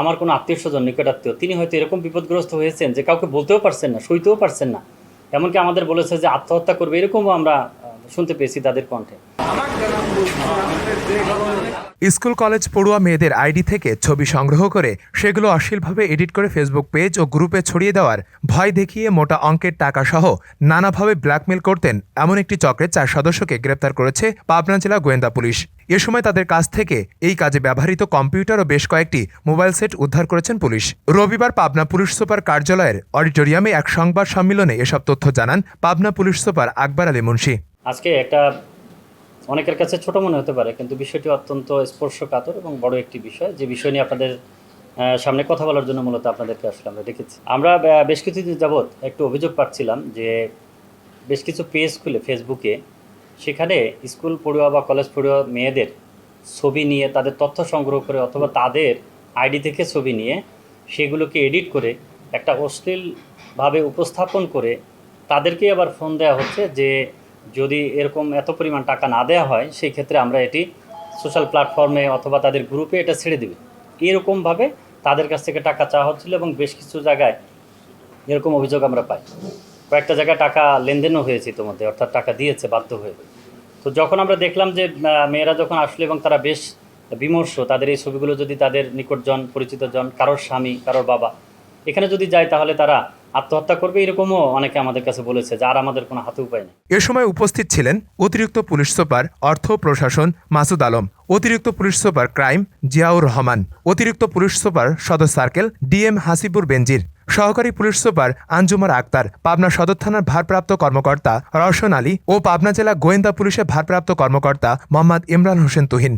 আমার কোনো আত্মীয় স্বজন, নিকট আত্মীয়, তিনি হয়তো এরকম বিপদগ্রস্ত হয়েছেন যে কাউকে বলতেও পারছেন না, সইতেও পারছেন না। এমনকি আমাদের বলেছে যে আত্মহত্যা করবে, এরকমও আমরা শুনতে পেয়েছি তাদের কণ্ঠে। স্কুল, কলেজ পড়ুয়া মেয়েদের আইডি থেকে ছবি সংগ্রহ করে সেগুলো অশ্লীলভাবে এডিট করে ফেসবুক পেজ ও গ্রুপে ছড়িয়ে দেওয়ার ভয় দেখিয়ে মোটা অঙ্কের টাকা সহ নানাভাবে ব্ল্যাকমেল করতেন এমন একটি চক্রের চার সদস্যকে গ্রেপ্তার করেছে পাবনা জেলা গোয়েন্দা পুলিশ। এ সময় তাদের কাছ থেকে এই কাজে ব্যবহৃত কম্পিউটার ও বেশ কয়েকটি মোবাইল সেট উদ্ধার করেছেন পুলিশ। রবিবার পাবনা পুলিশ সুপার কার্যালয়ের অডিটোরিয়ামে এক সংবাদ সম্মেলনে এসব তথ্য জানান পাবনা পুলিশ সুপার আকবর আলী মুন্সি। আজকে একটা অনেকের কাছে ছোট মনে হতে পারে, কিন্তু বিষয়টি অত্যন্ত স্পর্শকাতর এবং বড় একটি বিষয়। যে বিষয় নিয়ে আপনাদের সামনে কথা বলার জন্য মূলত আপনাদেরকে আসলে আমরা ডেকেছি। আমরা বেশ কিছুদিন যাবৎ একটু অভিযোগ পাচ্ছিলাম যে বেশ কিছু পেজ খুলে ফেসবুকে সেখানে স্কুল পড়ুয়া বা কলেজ পড়ুয়া মেয়েদের ছবি নিয়ে, তাদের তথ্য সংগ্রহ করে অথবা তাদের আইডি থেকে ছবি নিয়ে সেগুলোকে এডিট করে একটা অশ্লীলভাবে উপস্থাপন করে তাদেরকে আবার ফোন দেওয়া হচ্ছে যে যদি এরকম এত পরিমাণ টাকা না দেওয়া হয়, সেই ক্ষেত্রে আমরা এটি সোশ্যাল প্ল্যাটফর্মে অথবা তাদের গ্রুপে এটা ছেড়ে দেবে। এরকমভাবে তাদের কাছ থেকে টাকা চাওয়া হচ্ছিল এবং বেশ কিছু জায়গায় এরকম অভিযোগ আমরা পাই। কয়েকটা জায়গায় টাকা লেনদেনও হয়েছে ইতিমধ্যে, অর্থাৎ টাকা দিয়েছে, বাধ্য হয়ে। তো যখন আমরা দেখলাম যে মেয়েরা যখন আসলো এবং তারা বেশ বিমর্ষ, তাদের এই ছবিগুলো যদি তাদের নিকটজন, পরিচিত জন, কারোর স্বামী, কারোর বাবা, এখানে যদি যায় তাহলে তারা আত্মহত্যা করবে, এরকমও অনেকে আমাদের কাছে বলেছে যে আর আমাদের কোনো হাতে উপায় নেই। এ সময় উপস্থিত ছিলেন অতিরিক্ত পুলিশ সুপার, অর্থ প্রশাসন মাসুদ আলম, অতিরিক্ত police super crime Ziaur Rahman, অতিরিক্ত পুলিশ সুপার সদর সার্কেল ডিএম হাসিবুর বেনজির, সহকারী পুলিশ সুপার আঞ্জুমার আক্তার, পাবনা সদর থানার ভারপ্রাপ্ত কর্মকর্তা রওশন আলী ও পাবনা জেলা গোয়েন্দা পুলিশের ভারপ্রাপ্ত কর্মকর্তা মোহাম্মদ ইমরান হোসেন তুহিন।